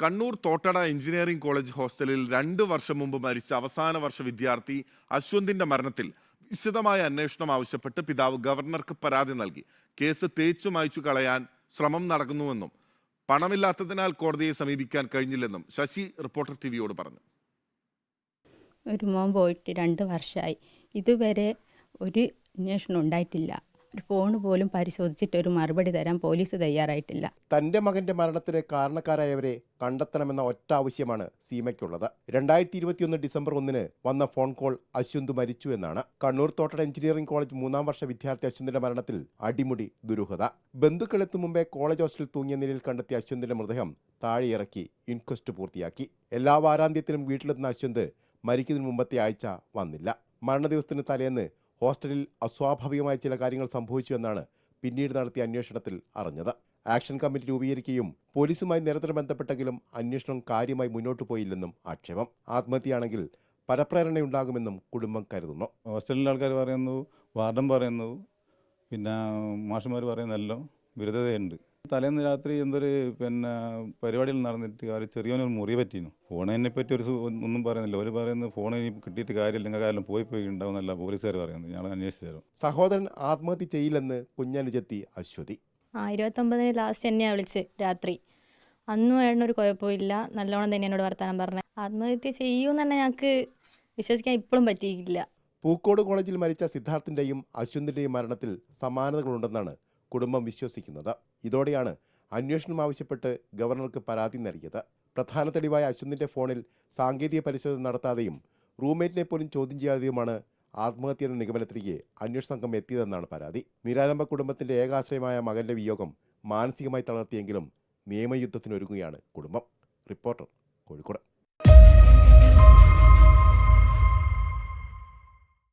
Kannur Thottada engineering college ഹോസ്റ്റലിൽ രണ്ട് വർഷം മുമ്പ് മരിച്ച അവസാന വർഷ വിദ്യാർത്ഥി അശ്വന്തിന്റെ മരണത്തിൽ വിശദമായ അന്വേഷണം ആവശ്യപ്പെട്ട് പിതാവ് ഗവർണർക്ക് പരാതി നൽകി. കേസ് തേച്ചു മായ്ച്ചു കളയാൻ ശ്രമം നടക്കുന്നുവെന്നും പണമില്ലാത്തതിനാൽ കോടതിയെ സമീപിക്കാൻ കഴിഞ്ഞില്ലെന്നും ശശി റിപ്പോർട്ടർ ടിവിയോട് പറഞ്ഞു. ഒരു മോൻ പോയിട്ട് രണ്ട് വർഷമായി ഇതുവരെ ഒരു അന്വേഷണം ഉണ്ടായിട്ടില്ല. ഒരു ഫോൺ പോലും പരിശോധിച്ചിട്ട് ഒരു മറുപടി തരാൻ പോലീസ് തയ്യാറായിട്ടില്ല. തന്റെ മകന്റെ മരണത്തിന് കാരണക്കാരായവരെ കണ്ടെത്തണമെന്ന ഒറ്റ ആവശ്യമാണ് സീമയ്ക്കുള്ളത്. രണ്ടായിരത്തി ഇരുപത്തിയൊന്ന് ഡിസംബർ ഒന്നിന് വന്ന ഫോൺ കോൾ അശ്വന്ത് മരിച്ചു എന്നാണ്. കണ്ണൂർ തോട്ടട എഞ്ചിനീയറിംഗ് കോളേജ് മൂന്നാം വർഷ വിദ്യാർത്ഥി അശ്വന്തിന്റെ മരണത്തിൽ അടിമുടി ദുരൂഹത. ബന്ധുക്കളെത്തും മുമ്പേ കോളേജ് ഹോസ്റ്റലിൽ തൂങ്ങിയ നിലയിൽ കണ്ടെത്തിയ അശ്വന്തിന്റെ മൃതദേഹം താഴെ ഇറക്കി ഇൻക്വസ്റ്റ് പൂർത്തിയാക്കി. എല്ലാ വാരാന്ത്യത്തിലും വീട്ടിലെത്തുന്ന അശ്വന്ത് മരിക്കുന്നതിന് മുമ്പത്തെ ആഴ്ച വന്നില്ല. മരണദിവസത്തിന് തലേന്ന് ഹോസ്റ്റലിൽ അസ്വാഭാവികമായ ചില കാര്യങ്ങൾ സംഭവിച്ചു എന്നാണ് പിന്നീട് നടത്തിയ അന്വേഷണത്തിൽ അറിഞ്ഞത്. ആക്ഷൻ കമ്മിറ്റി രൂപീകരിക്കുകയും പോലീസുമായി നിരന്തരം ബന്ധപ്പെട്ടെങ്കിലും അന്വേഷണം കാര്യമായി മുന്നോട്ട് പോയില്ലെന്നും ആക്ഷേപം. ആത്മഹത്യയാണെങ്കിൽ പരപ്രേരണയുണ്ടാകുമെന്നും കുടുംബം കരുതുന്നു. ഹോസ്റ്റലിലെ ആൾക്കാർ പറയുന്നു വാർഡൻ പറയുന്നു പിന്നെ മാഷന്മാർ പറയുന്നല്ലോ വിരുദ്ധതയുണ്ട്. തലേന്ന് രാത്രി എന്തൊരു പിന്നെ പരിപാടിയിൽ നടന്നിട്ട് അവർ ചെറിയൊരു മുറി പറ്റിയിരുന്നു. ഫോണിനെ പറ്റി ഒരു ഒന്നും പറയുന്നില്ല. ഒരു പറയുന്നത് ഫോൺ ഇനി കിട്ടിയിട്ട് കാര്യമില്ല. നിങ്ങൾക്ക് കാര്യം പോയി പോയി ഉണ്ടാവുന്നല്ല പോലീസുകാർ പറയുന്നത്. ഞങ്ങൾ അന്വേഷിച്ചു തരും സഹോദരൻ ആത്മഹത്യ ചെയ്യില്ലെന്ന് കുഞ്ഞനുജത്തി അശ്വതി. ആ ഇരുപത്തൊമ്പതിന് ലാസ്റ്റ് എന്നെയാണ് വിളിച്ച് രാത്രി. അന്നും ഏട്ടനൊരു കുഴപ്പമില്ല നല്ലോണം തന്നെ എന്നോട് വർത്തമാനം പറഞ്ഞത് ആത്മഹത്യ ചെയ്യൂന്ന് തന്നെ ഞങ്ങൾക്ക് വിശ്വസിക്കാൻ ഇപ്പോഴും പറ്റിയിട്ടില്ല. പൂക്കോട് കോളേജിൽ മരിച്ച സിദ്ധാർത്ഥിന്റെയും അശ്വന്തിന്റെയും മരണത്തിൽ സമാനതകളുണ്ടെന്നാണ് കുടുംബം വിശ്വസിക്കുന്നത്. ഇതോടെയാണ് അന്വേഷണം ആവശ്യപ്പെട്ട് ഗവർണർക്ക് പരാതി നൽകിയത്. പ്രധാന തെളിവായ അശ്വന്തിന്റെ ഫോണിൽ സാങ്കേതിക പരിശോധന നടത്താതെയും റൂംമേറ്റിനെ പോലും ചോദ്യം ചെയ്യാതെയുമാണ് ആത്മഹത്യ എന്ന നിഗമനത്തിലേക്ക് അന്വേഷണ സംഘം എത്തിയതെന്നാണ് പരാതി. നിരാലംബ കുടുംബത്തിന്റെ ഏകാശ്രയമായ മകന്റെ വിയോഗം മാനസികമായി തളർത്തിയെങ്കിലും നിയമയുദ്ധത്തിനൊരുങ്ങുകയാണ് കുടുംബം. റിപ്പോർട്ടർ കോഴിക്കോട്.